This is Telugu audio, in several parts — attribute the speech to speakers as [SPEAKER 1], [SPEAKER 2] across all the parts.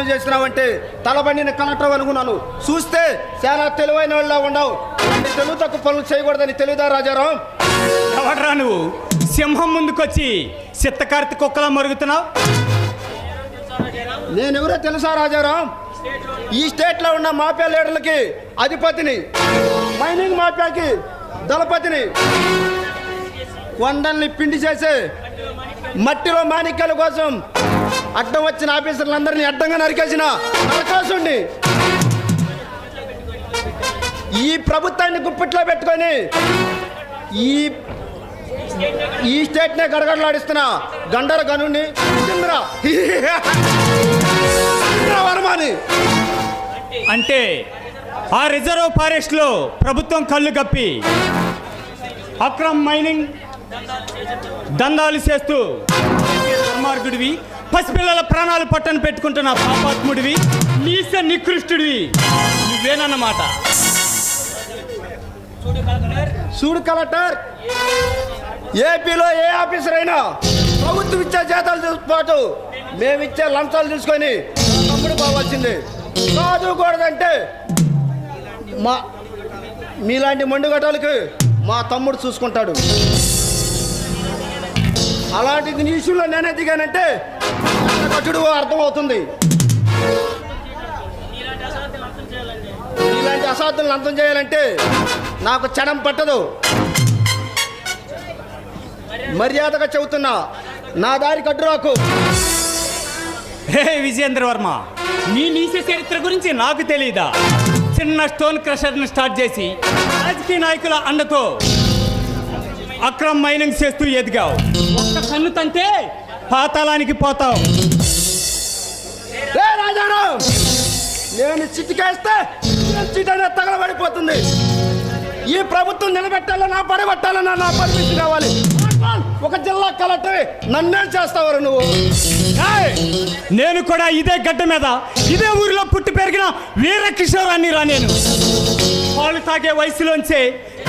[SPEAKER 1] అంటే తలబండిన కలెక్టర్ అనుకున్నాను. చూస్తే చాలా తెలివైన వాళ్ళ ఉండవు తెలుగు తక్కువ పనులు చేయకూడదని తెలియదా రాజారాం?
[SPEAKER 2] ఎవడ్రా నువ్వు? సింహం ముందుకొచ్చి చిత్తకార్తి కుక్కలా మరుగుతున్నావు?
[SPEAKER 1] నేనెవరో తెలుసా రాజారాం? ఈ స్టేట్లో ఉన్న మాఫియా లీడర్లకి అధిపతిని మైనింగ్ మాఫియాకి దళపతిని కొండల్ని పిండి చేసే మట్టిలో మాణిక్యాల కోసం అడ్డం వచ్చిన ఆఫీసర్లందరినీ అడ్డంగా నరికేసిన నరకాసుండి ఈ ప్రభుత్వాన్ని గుప్పిట్లో పెట్టుకొని ఈ ఈ స్టేట్నే గడగడలాడిస్తున్న గండర గనుని చంద్ర వర్మని.
[SPEAKER 2] అంటే ఆ రిజర్వ్ ఫారెస్ట్లో ప్రభుత్వం కళ్ళు కప్పి అక్రమ్ మైనింగ్ దందాలు చేస్తూ దుర్మార్గుడివి. పసిపిల్లల ప్రాణాలు పట్టన పెట్టుకుంటున్న పాపాత్ముడివి నీస నికృష్టుడివి. నువ్వేనన్నమాట.
[SPEAKER 1] చూడు కలెక్టర్. ఏపీలో ఏ ఆఫీసర్ అయినా ప్రభుత్వం ఇచ్చే జీతాలు పాటు మేమిచ్చే లంచాలు తీసుకొని తమ్ముడు పోవాల్సింది. చదువుకూడదంటే మా మీలాంటి మండుగడ్డలకి మా తమ్ముడు చూసుకుంటాడు. అలాంటిది ఇష్యూలో నేనే దిగానంటే కట్టుడు అర్థమవుతుంది. ఇలాంటి అసాధ్యులను అంతం చేయాలంటే నాకు చడం పట్టదు. మర్యాదగా చెబుతున్నా నా దారి కట్టురాకు.
[SPEAKER 2] హే విజయేంద్ర వర్మ నీ నీచ చరిత్ర గురించి నాకు తెలియదా చిన్న స్టోన్ క్రషర్ని స్టార్ట్ చేసి రాజకీయ నాయకుల అండతో అక్రమ్ మైనింగ్ చేస్తూ ఎదిగావు. ఒక్క కన్ను తంటే పాతాళానికి పోతావు.
[SPEAKER 1] ఏ నేను చిటికేస్తే చిటనే తగలబడిపోతుంది. ఈ ప్రభుత్వం నిలబెట్టాలన్నా పడబెట్టాలన్నా నా పర్మిషన్ కావాలి. ఒక జిల్లా కలెక్టర్ నన్నే చేస్తావరు నువ్వు!
[SPEAKER 2] నేను కూడా ఇదే గడ్డ మీద ఇదే ఊరిలో పుట్టి పెరిగిన వీర కిషోరాన్ని రా నేను. పాలు తాగే వయసులోంచే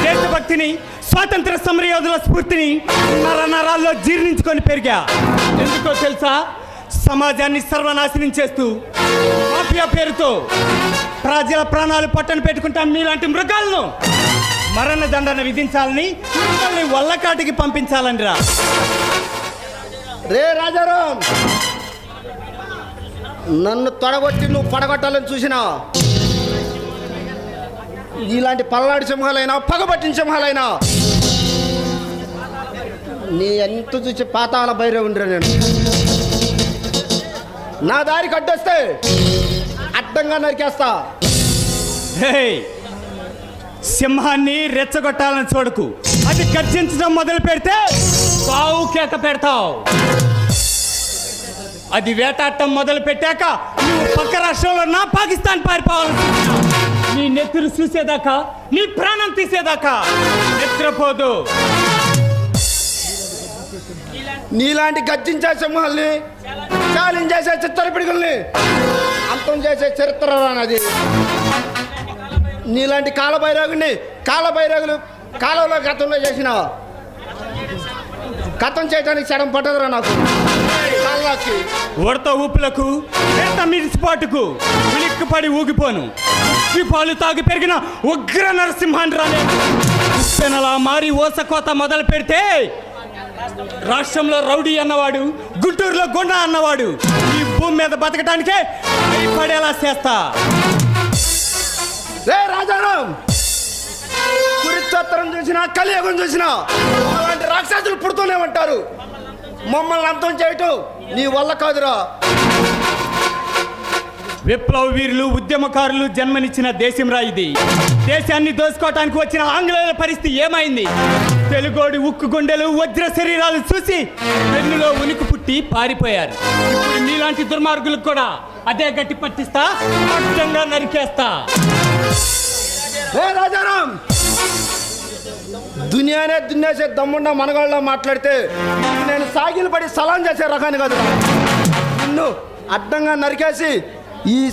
[SPEAKER 2] దేశభక్తిని స్వాతంత్ర సమరయోధుల స్ఫూర్తిని నర నరాల్లో జీర్ణించుకొని పెరిగా. ఎందుకో తెలుసా? సమాజాన్ని సర్వనాశనం చేస్తూ మాఫియా పేరుతో ప్రజల ప్రాణాలు పట్టను పెట్టుకుంటా మీలాంటి మృగాలను మరణ దండన విధించాలని మిమ్మల్ని వల్లకాటికి పంపించాలని రా.
[SPEAKER 1] రే రాజారాం! నన్ను తొడగొట్టి నువ్వు పడగొట్టాలని చూసినా ఇలాంటి పల్లాడి సింహాలైనా పగబట్టిన సింహాలైనా నీ ఎంత చూసి పాతాల బైరే నేను? నా దారికి అడ్డొస్తే అడ్డంగా నరికేస్తా.
[SPEAKER 2] సింహాన్ని రెచ్చగొట్టాలని చూడకు. అది గర్జించడం మొదలు పెడితే బావు కేక పెడతావు. అది వేటాడటం మొదలు పెట్టాక నువ్వు పక్క రాష్ట్రంలో నా పాకిస్తాన్ పారిపోవాలి. నీ నెత్తురు చూసేదాకా నీ ప్రాణం తీసేదాకా. నిద్రపోదు.
[SPEAKER 1] నీలాంటి గర్జించే సింహాల్ని ఛాలెంజ్ చేసే చిత్తర పిడుగుల్ని అంతం చేసే చరిత్ర రానది. నీలాంటి కాలభైరాగుని కాలభైరాగులు కాలంలో గతంలో చేసిన గతం చేయడానికి సడం పట్టదురా నాకు.
[SPEAKER 2] ఉడత ఊపులకు వేట మిరిసిపాటుకు ఉలిక్కిపడి ఊగిపోను. ఉప్పి పాలు తాగి పెరిగిన ఉగ్ర నరసింహాన్ని రాలే ఉప్పెనలా మారి ఓసకోత మొదలు పెడితే రాష్ట్రంలో రౌడీ అన్నవాడు గుంటూరులో గుండా అన్నవాడు ఈ భూమి మీద బతకటానికే భయపడేలా చేస్తా.
[SPEAKER 1] రే రాజారాం! కురుక్షేత్రం చూసినా కలియుగం చూసినా అలాంటి రాక్షసులు పుడుతూనే ఉంటారు. మమ్మల్ని అంతం చేయటం నీ వల్ల కాదురా.
[SPEAKER 2] విప్లవ వీరులు ఉద్యమకారులు జన్మనిచ్చిన దేశంరా ఇది. దేశాన్ని దోచుకోవటానికి వచ్చిన ఆంగ్లేయుల పరిస్థితి ఏమైంది? తెలుగోడి ఉక్కు గుండెలు వజ్ర శరీరాలు చూసి వెన్నులో ఉనికి పుట్టి పారిపోయారు. ఇప్పుడు దుర్మార్గులకు కూడా అదే గట్టి పట్టిస్తా అడ్డంగా నరికేస్తా.
[SPEAKER 1] రాజారాం! దునియానే దున్నేసే దమ్ముండ మనగాళ్ళ మాట్లాడితే నేను సాగిలు పడి సలాం చేసే రకాన్ని కాదు. నిన్ను అడ్డంగా నరికేసి ఈ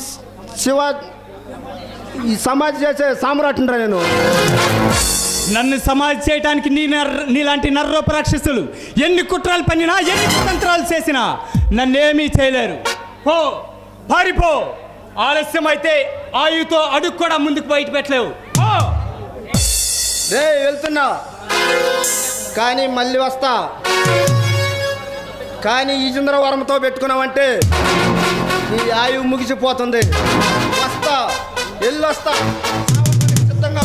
[SPEAKER 1] శివ ఈ సమాధి చేసే సామ్రాట్నరా నేను.
[SPEAKER 2] నన్ను సమాధి చేయడానికి నీ నర్- నీలాంటి నర్రోప రాక్షసులు ఎన్ని కుట్రలు పన్నినా ఎన్ని కుతంత్రాలు చేసినా నన్నేమీ చేయలేరు. పో పారిపో ఆలస్యం అయితే ఆయుతో అడుగు కూడా ముందుకు బయట పెట్టలేవు. ఓ!
[SPEAKER 1] రే వెళ్తున్నా. కానీ మళ్ళీ వస్తా. కానీ ఈ చంద్రవరంతో పెట్టుకున్నావంటే నీ ఆయువు ముగిసిపోతుంది. వస్తా ఎల్లొస్తా సిద్ధంగా.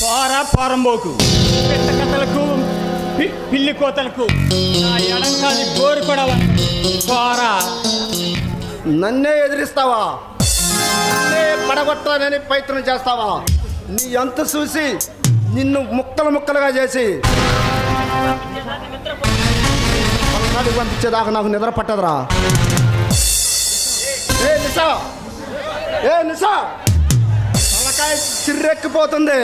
[SPEAKER 2] పోరా పోరంబోకు. పెట్ట కథలకు పిల్లి కోతలకు. నా ఎడంకాలి గోరు కూడా ఉంది. పోరా.
[SPEAKER 1] నన్నే ఎదిరిస్తావా? నన్నే పడగొట్టాలని ప్రయత్నం చేస్తావా? నీ అంత చూసి నిన్ను ముక్కలు ముక్కలుగా చేసి పంపించేదాకా నాకు నిద్ర పట్టదురా. ఏ నిసా ఏ నిసా తలకాయ చిర్రెక్కిపోతుంది.